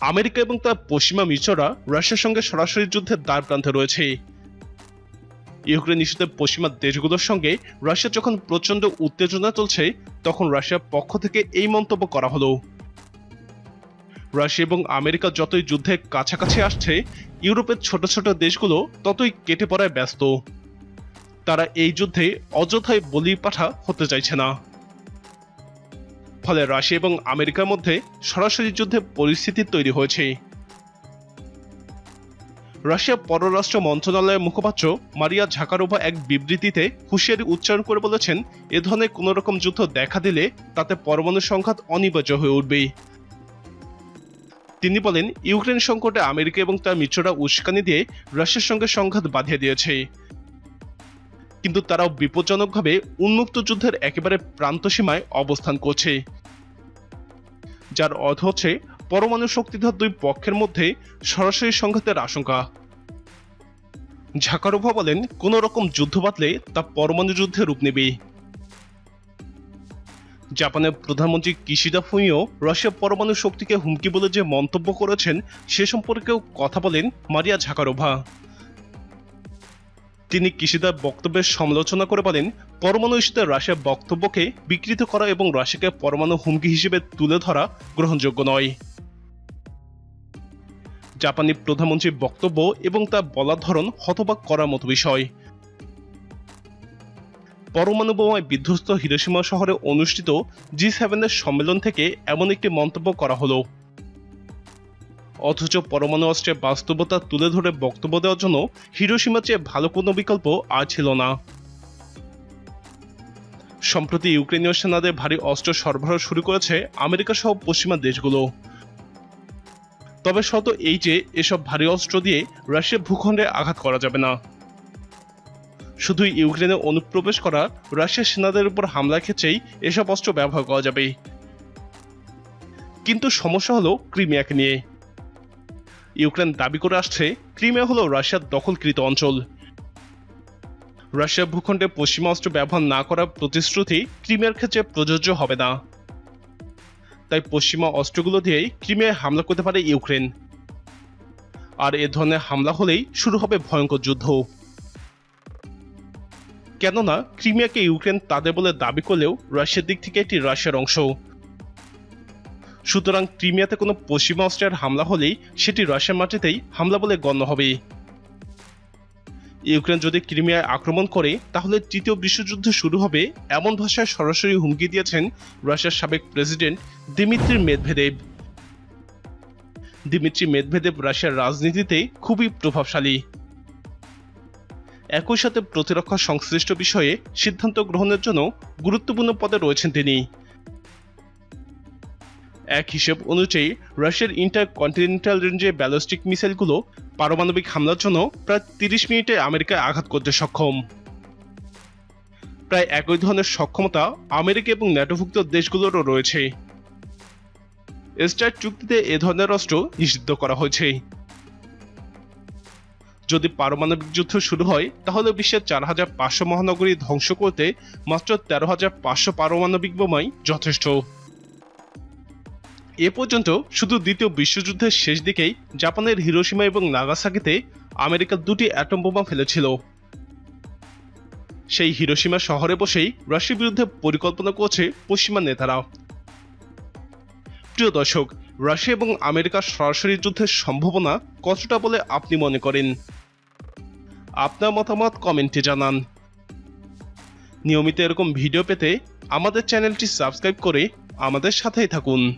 America এবং তার পশ্চিমা মিত্ররা রাশিয়ার সঙ্গে সরাসরি যুদ্ধের দ্বার প্রান্তে রয়েছে। ইউক্রেন ইস্যুতে পশ্চিমা দেশগুলোর সঙ্গে রাশিয়া যখন প্রচণ্ড উত্তেজনা চলছে, তখন রাশিয়ার পক্ষ থেকে এই মন্তব্য করা হলো। রাশিয়া এবং আমেরিকা যতই যুদ্ধে কাছাকাছি আসছে, ইউরোপের ছোট ছোট দেশগুলো ততই কেটে পড়ায় ব্যস্ত। তারা এই যুদ্ধে অযথায় বলি পাঠা হতে চাইছে না। ফলে রাশিয়া এবং আমেরিকার মধ্যে সরাসরি যুদ্ধে পরিস্থিতি তৈরি হয়েছে। রাশিয়া পররাষ্ট্র মন্ত্রণালয়ের মুখপাত্র মারিয়া ঝাকারোভা এক বিবৃতিতে হুঁশিয়ারি উচ্চারণ করে বলেছেন, এ ধরনের কোনো রকম যুদ্ধ দেখা দিলে তাতে পরমাণু সংঘাত অনিবার্য হয়ে উঠবে। তিনি বলেন, ইউক্রেন সংকটে আমেরিকা এবং তার মিত্ররা উস্কানি দিয়ে রাশিয়ার সঙ্গে সংঘাত বাঁধিয়ে দিয়েছে। কিন্তু তারাও বিপজ্জনকভাবে উন্মুক্ত যুদ্ধের একেবারে প্রান্তসীমায় অবস্থান করছে। যার অর্থ হচ্ছে, পরমাণু শক্তিধর দুই পক্ষের মধ্যে সরাসরি সংঘাতের আশঙ্কা। ঝাকারোভা বলেন, কোন রকম যুদ্ধ বাতলে তা পরমাণু যুদ্ধে রূপ নেবে। জাপানের প্রধানমন্ত্রী কিশিদা ফুমিও রাশিয়া পরমাণু শক্তিকে হুমকি বলে যে মন্তব্য করেছেন, সে সম্পর্কেও কথা বলেন মারিয়া ঝাকারোভা। তিনি কিশিদার বক্তব্যের সমালোচনা করে বলেন, পরমাণু ইস্যুতে রাশিয়ার বক্তব্যকে বিকৃত করা এবং রাশিয়াকে পরমাণু হুমকি হিসেবে তুলে ধরা গ্রহণযোগ্য নয়। জাপানি প্রধানমন্ত্রীর বক্তব্য এবং তা বলার ধরন হতবাক করার মতো বিষয়। পরমাণু বোমায় বিধ্বস্ত হিরোসীমা শহরে অনুষ্ঠিত জি সেভেনের সম্মেলন থেকে এমন একটি মন্তব্য করা হলো। অথচ পরমাণু অস্ত্রের বাস্তবতা তুলে ধরে বক্তব্য দেওয়ার জন্য হিরোসীমা চেয়ে ভালো কোনো বিকল্প আর ছিল না। সম্প্রতি ইউক্রেনীয় সেনাদের ভারী অস্ত্র সরবরাহ শুরু করেছে আমেরিকা সহ পশ্চিমা দেশগুলো। তবে শত এই যে এসব ভারী অস্ত্র দিয়ে রাশিয়ার ভূখণ্ডে আঘাত করা যাবে না। শুধু ইউক্রেনে অনুপ্রবেশ করা রাশিয়ার সেনাদের উপর হামলার ক্ষেত্রেই এসব অস্ত্র ব্যবহার করা যাবে। কিন্তু সমস্যা হলো ক্রিমিয়াকে নিয়ে। ইউক্রেন দাবি করে আসছে, ক্রিমিয়া হলো রাশিয়ার দখলকৃত অঞ্চল। রাশিয়ার ভূখণ্ডে পশ্চিমা অস্ত্র ব্যবহার না করার প্রতিশ্রুতি ক্রিমিয়ার ক্ষেত্রে প্রযোজ্য হবে না। তাই পশ্চিমা অস্ত্রগুলো দিয়েই ক্রিমিয়ায় হামলা করতে পারে ইউক্রেন। আর এ ধরনের হামলা হলেই শুরু হবে ভয়ঙ্কর যুদ্ধ। কেননা, ক্রিমিয়াকে ইউক্রেন তাদের বলে দাবি করলেও রাশিয়ার দিক থেকে এটি রাশিয়ার অংশ। সুতরাং ক্রিমিয়াতে কোনো পশ্চিমা অস্ট্রিয়ার হামলা হলেই সেটি রাশিয়ার মাটিতেই হামলা বলে গণ্য হবে। ইউক্রেন যদি ক্রিমিয়ায় আক্রমণ করে, তাহলে তৃতীয় বিশ্বযুদ্ধ শুরু হবে এমন ভাষায় সরাসরি হুমকি দিয়েছেন রাশিয়ার সাবেক president Dmitry Medvedev. Dmitry Medvedev রাশিয়ার রাজনীতিতে খুবই প্রভাবশালী। একই সাথে প্রতিরক্ষা সংশ্লিষ্ট বিষয়ে সিদ্ধান্ত গ্রহণের জন্য গুরুত্বপূর্ণ পদে রয়েছেন তিনি। এক হিসেব অনুযায়ী, রাশিয়ার ইন্টার কন্টিনেন্টাল রেঞ্জে ব্যালিস্টিক মিসাইলগুলো পারমাণবিক হামলার জন্য প্রায় তিরিশ মিনিটে আমেরিকায় আঘাত করতে সক্ষম। প্রায় একই ধরনের সক্ষমতা আমেরিকা এবং ন্যাটোভুক্ত দেশগুলোরও রয়েছে। স্টার চুক্তিতে এ ধরনের অস্ত্র নিষিদ্ধ করা হয়েছে। যদি পারমাণবিক যুদ্ধ শুরু হয়, তাহলে বিশ্বের চার হাজার পাঁচশো মহানগরী ধ্বংস করতে মাত্র তেরো হাজার পাঁচশো পারমাণবিক বোমাই যথেষ্ট। এ পর্যন্ত শুধু দ্বিতীয় বিশ্বযুদ্ধের শেষ দিকেই জাপানের হিরোসীমা এবং নাগাসাকিতে আমেরিকা দুটি অ্যাটম বোমা ফেলেছিল। সেই হিরোসীমা শহরে বসেই রাশিয়ার বিরুদ্ধে পরিকল্পনা করছে পশ্চিমা নেতারা। প্রিয় দর্শক, রাশিয়া এবং আমেরিকার সরাসরি যুদ্ধের সম্ভাবনা কতটা বলে আপনি মনে করেন? আপনার মতামত কমেন্টে জানান। নিয়মিত এরকম ভিডিও পেতে আমাদের চ্যানেলটি সাবস্ক্রাইব করে আমাদের সাথেই থাকুন।